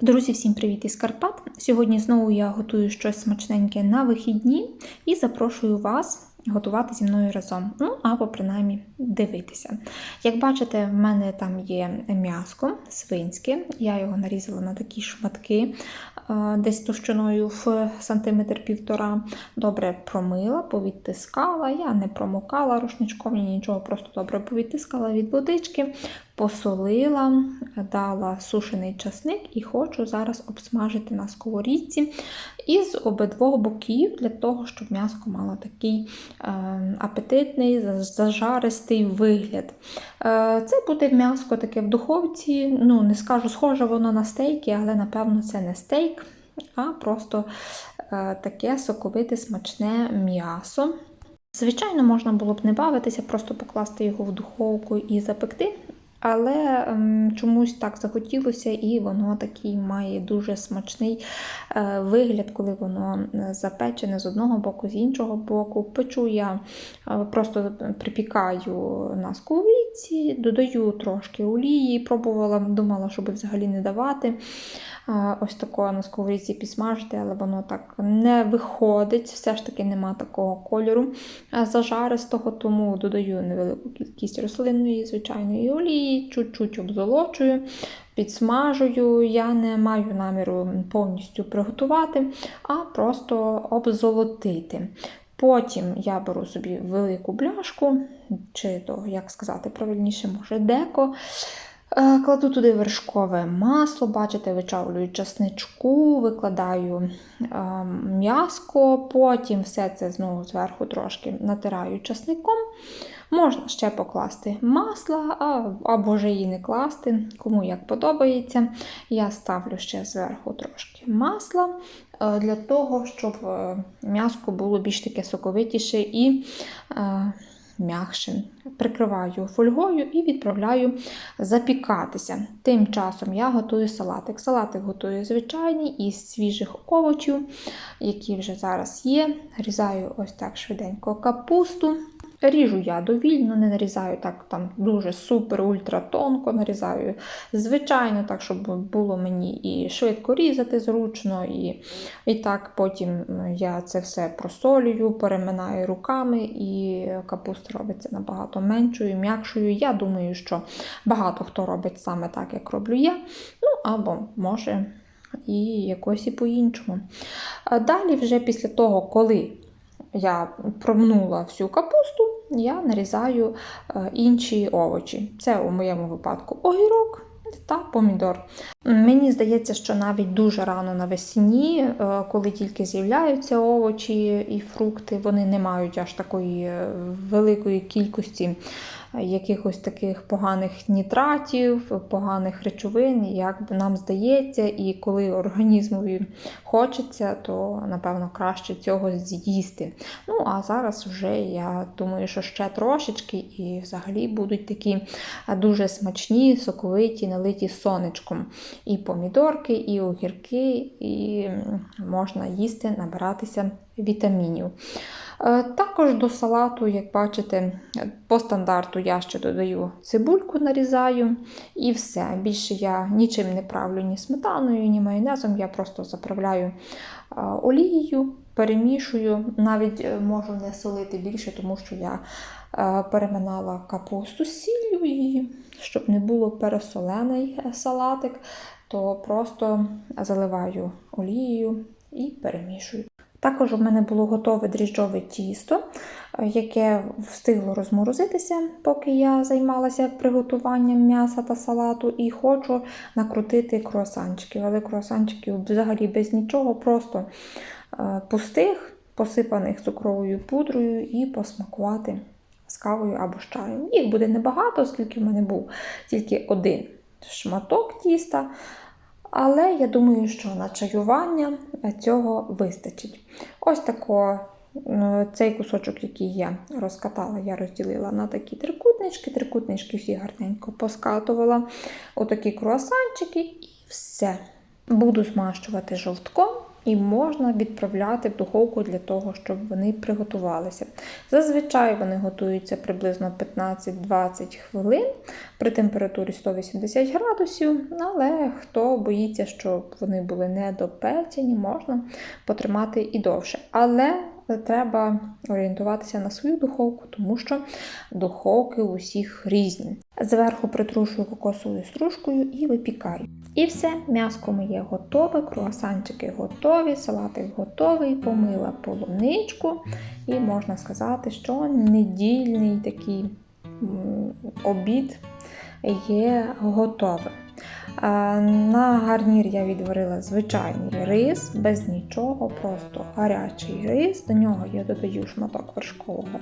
Друзі, всім привіт із Карпат! Сьогодні знову я готую щось смачненьке на вихідні і запрошую вас готувати зі мною разом. Ну, або принаймні дивитися. Як бачите, в мене там є м'яско свинське, я його нарізала на такі шматки, е, десь товщиною в сантиметр півтора. Добре промила, повідтискала. Я не промокала рушничком, ні нічого, просто добре повідтискала від водички, посолила, дала сушений часник і хочу зараз обсмажити на сковорідці із обидвох боків, для того, щоб м'яско мало такий е, апетитний, зажаристий вигляд. Е, це буде м'яско таке в духовці. Ну, не скажу, схоже воно на стейки, але напевно це не стейк, а просто е, таке соковите смачне м'ясо. Звичайно, можна було б не бавитися, просто покласти його в духовку і запекти. Але ем, чомусь так захотілося, і воно такий має дуже смачний е, вигляд, коли воно е, запечене з одного боку, з іншого боку. Печу я е, просто припікаю на сковорідці, додаю трошки олії, пробувала, думала, щоб взагалі не давати. Ось такого на сковорідці підсмажити, але воно так не виходить, все ж таки нема такого кольору зажаристого, тому додаю невелику кількість рослинної, звичайної олії, чуть-чуть обзолочую, підсмажую. Я не маю наміру повністю приготувати, а просто обзолотити. Потім я беру собі велику бляшку, чи то, як сказати правильніше, може, деко. Е, Кладу туди вершкове масло, бачите, вичавлюю часничку, викладаю е, м'яско, потім все це знову зверху трошки натираю часником. Можна ще покласти масло, або ж її не класти, кому як подобається. Я ставлю ще зверху трошки масла е, для того, щоб м'яско було більш таке соковитіше і м'якшим. Прикриваю фольгою і відправляю запікатися. Тим часом я готую салатик. Салатик готую звичайний із свіжих овочів, які вже зараз є. Різаю ось так швиденько капусту. Ріжу я довільно, не нарізаю так там дуже супер-ультра тонко, нарізаю звичайно, так, щоб було мені і швидко різати зручно, і і так потім я це все просолюю, переминаю руками, і капуста робиться набагато меншою, м'якшою. Я думаю, що багато хто робить саме так, як роблю я. Ну, або може і якось і по-іншому. Далі, вже після того, коли я промнула всю капусту, я нарізаю е, інші овочі. Це у моєму випадку огірок та помідор. Мені здається, що навіть дуже рано навесні, е, коли тільки з'являються овочі і фрукти, вони не мають аж такої е, великої кількості якихось таких поганих нітратів, поганих речовин, як нам здається, і коли організмові хочеться, то напевно краще цього з'їсти. Ну, а зараз вже я думаю, що ще трошечки, і взагалі будуть такі дуже смачні, соковиті, налиті сонечком. І помідорки, і огірки, і можна їсти, набиратися вітамінів. Е, також до салату, як бачите, по стандарту я ще додаю цибульку, нарізаю і все. Більше я нічим не правлю ні сметаною, ні майонезом. Я просто заправляю е, олією, перемішую. Навіть е, можу не солити більше, тому що я переминала капусту з сіллю, і щоб не було пересолений салатик, то просто заливаю олією і перемішую. Також у мене було готове дріжджове тісто, е, яке встигло розморозитися, поки я займалася приготуванням м'яса та салату, і хочу накрутити круасанчики. Але круасанчиків взагалі без нічого, просто е, пустих, посипаних цукровою пудрою і посмакувати з кавою або з чаєм. Їх буде небагато, оскільки в мене був тільки один шматок тіста. Але я думаю, що на чаювання цього вистачить. Ось тако, цей кусочок, який я розкатала, я розділила на такі трикутнички. Трикутнички всі гарненько поскатувала. Отакі круасанчики і все. Буду змащувати жовтком і можна відправляти в духовку для того, щоб вони приготувалися. Зазвичай вони готуються приблизно 15-20 хвилин при температурі 180 градусів, але хто боїться, щоб вони були недопечені, можна потримати і довше. Але треба орієнтуватися на свою духовку, тому що духовки у всіх різні. Зверху притрушую кокосовою стружкою і випікаю. І все, м'яско моє готове, круасанчики готові, салатик готовий, помила полуничку, і можна сказати, що недільний такий обід є готовий. А, На гарнір я відварила звичайний рис, без нічого, просто гарячий рис. До нього я додаю шматок вершкового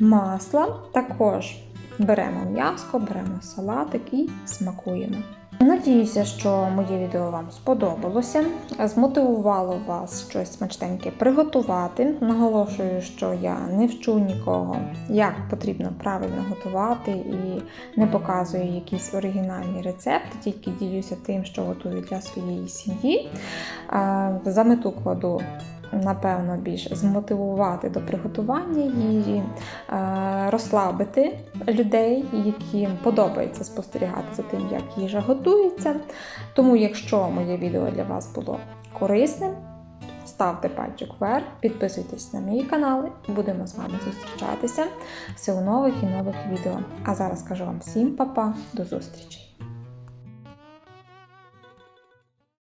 масла. Також беремо м'яско, беремо салатик і смакуємо. Надіюся, що моє відео вам сподобалося, змотивувало вас щось смачненьке приготувати. Наголошую, що я не вчу нікого, як потрібно правильно готувати і не показую якісь оригінальні рецепти, тільки ділюся тим, що готую для своєї сім'ї. За мету кладу напевно, більш змотивувати до приготування їжі, е, розслабити людей, яким подобається спостерігати за тим, як їжа готується. Тому, якщо моє відео для вас було корисним, ставте пальчик вверх, підписуйтесь на мій канал, будемо з вами зустрічатися у нових і нових відео. А зараз кажу вам всім па-па, до зустрічі!